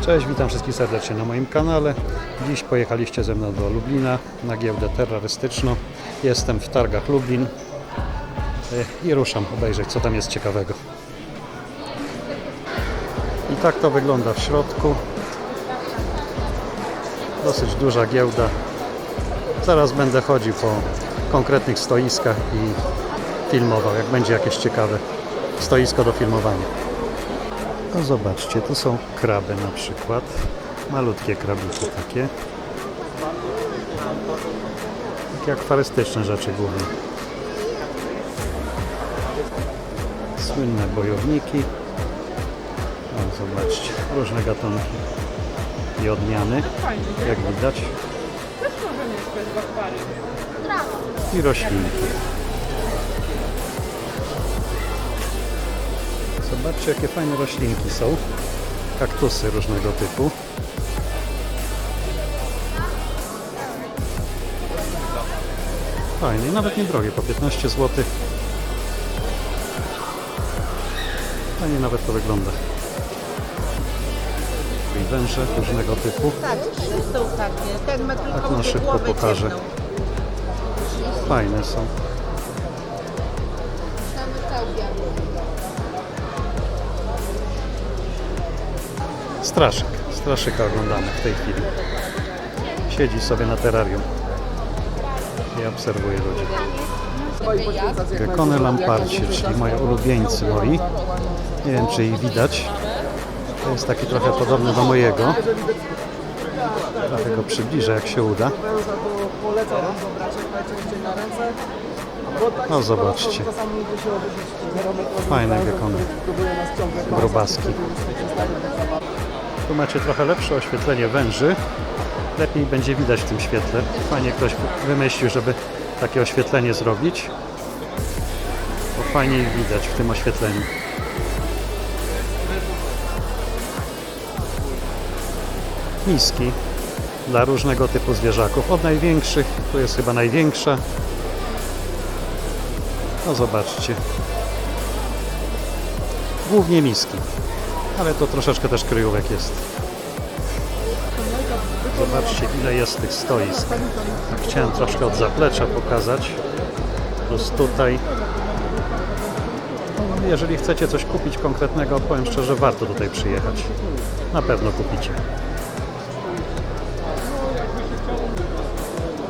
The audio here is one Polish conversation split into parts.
Cześć, witam wszystkich serdecznie na moim kanale. Dziś pojechaliście ze mną do Lublina na giełdę terrorystyczną. Jestem w targach Lublin y, i ruszam obejrzeć co tam jest ciekawego. I tak to wygląda w środku. Dosyć duża giełda. Zaraz będę chodził po konkretnych stoiskach i filmował, jak będzie jakieś ciekawe stoisko do filmowania. No zobaczcie, tu są kraby na przykład. Malutkie krabiki takie. Takie akwarystyczne rzeczy głównie. Słynne bojowniki. O, zobaczcie, różne gatunki i odmiany, jak widać. I roślinki. Zobaczcie, jakie fajne roślinki są. Kaktusy różnego typu. Fajnie, nawet niedrogie, po 15 zł. Fajnie nawet to wygląda. I węże różnego typu. Tak, trzy są takie. Ten ma tylko Tak na tę szybko głowę pokażę. Fajne są. Straszyk. Straszyka oglądamy w tej chwili. Siedzi sobie na terrarium i obserwuje ludzi. Gekony lamparci, czyli moje ulubieńcy moi. Nie wiem, czy ich widać. To jest taki trochę podobny do mojego. Trochę go przybliżę, jak się uda. No zobaczcie. Fajne gekony. Grubaski. Tu macie trochę lepsze oświetlenie węży. Lepiej będzie widać w tym świetle. Fajnie ktoś wymyślił, żeby takie oświetlenie zrobić. Bo fajniej widać w tym oświetleniu. Miski dla różnego typu zwierzaków. Od największych, tu jest chyba największa. No zobaczcie. Głównie miski, ale to troszeczkę też kryjówek jest. Zobaczcie ile jest tych stoisk. Chciałem troszkę od zaplecza pokazać. Plus tutaj. Jeżeli chcecie coś kupić konkretnego, powiem szczerze, warto tutaj przyjechać. Na pewno kupicie.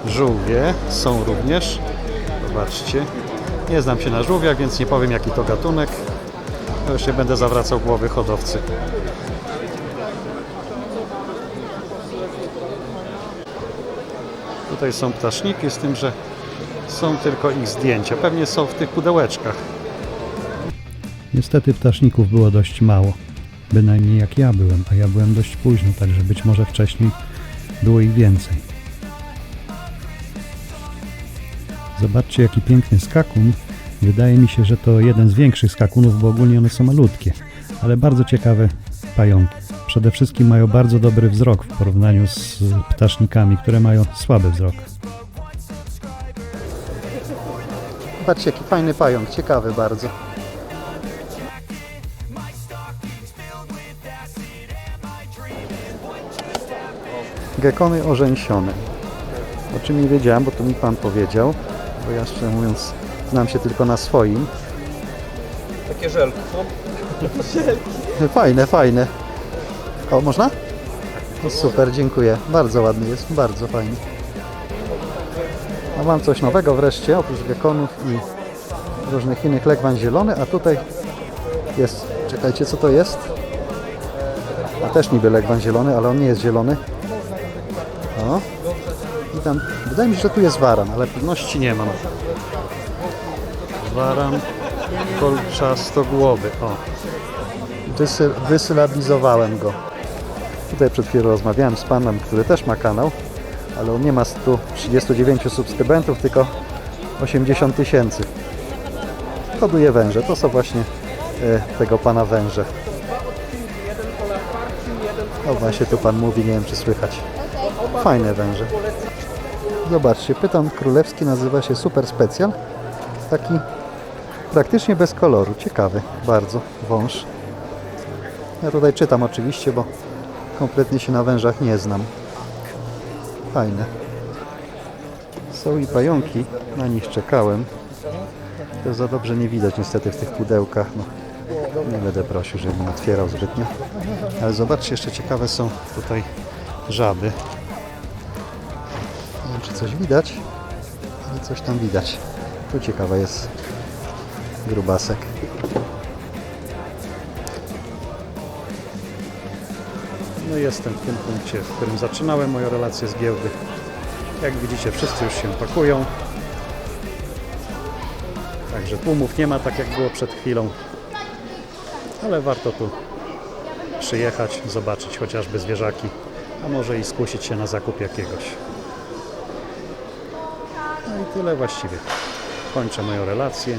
Żółwie są również. Zobaczcie. Nie znam się na żółwiach, więc nie powiem jaki to gatunek. Już nie będę zawracał głowy hodowcy. Tutaj są ptaszniki, z tym, że są tylko ich zdjęcia. Pewnie są w tych pudełeczkach. Niestety ptaszników było dość mało. Bynajmniej jak ja byłem, a ja byłem dość późno, także być może wcześniej było ich więcej. Zobaczcie jaki piękny skakun. Wydaje mi się, że to jeden z większych skakunów, bo ogólnie one są malutkie, ale bardzo ciekawe pająki. Przede wszystkim mają bardzo dobry wzrok w porównaniu z ptasznikami, które mają słaby wzrok. Patrzcie jaki fajny pająk, ciekawy bardzo. Gekony orzęsione. O czym nie wiedziałem, bo to mi Pan powiedział, bo ja szczerze mówiąc znam się tylko na swoim. Takie żelki są. Fajne, fajne. O, można? No super, dziękuję. Bardzo ładny jest, bardzo fajny. A mam coś nowego wreszcie, oprócz gekonów i różnych innych legwan zielony, a tutaj jest, czekajcie, co to jest? A też niby legwan zielony, ale on nie jest zielony. O. I tam, wydaje mi się, że tu jest waran, ale pewności nie mam. Waran kolczastogłowy, o. Wysy, wysylabizowałem go. Tutaj przed chwilą rozmawiałem z panem, który też ma kanał, ale on nie ma 139 subskrybentów, tylko 80 tysięcy. Hoduje węże. To są właśnie e, tego pana węże. O właśnie tu pan mówi, nie wiem czy słychać. Fajne węże. Zobaczcie, pyton królewski nazywa się Super Specjal. Taki praktycznie bez koloru. Ciekawy bardzo wąż. Ja tutaj czytam oczywiście, bo Kompletnie się na wężach nie znam. Fajne. Są i pająki, na nich czekałem. To za dobrze nie widać niestety w tych pudełkach. No, nie będę prosił, żebym otwierał zbytnio. Ale zobaczcie, jeszcze ciekawe są tutaj żaby. Nie wiem, czy coś widać, ale coś tam widać. Tu ciekawe jest grubasek. No i jestem w tym punkcie, w którym zaczynałem moją relację z giełdy. Jak widzicie, wszyscy już się pakują. Także tłumów nie ma tak jak było przed chwilą. Ale warto tu przyjechać, zobaczyć chociażby zwierzaki, a może i skusić się na zakup jakiegoś. No i tyle właściwie. Kończę moją relację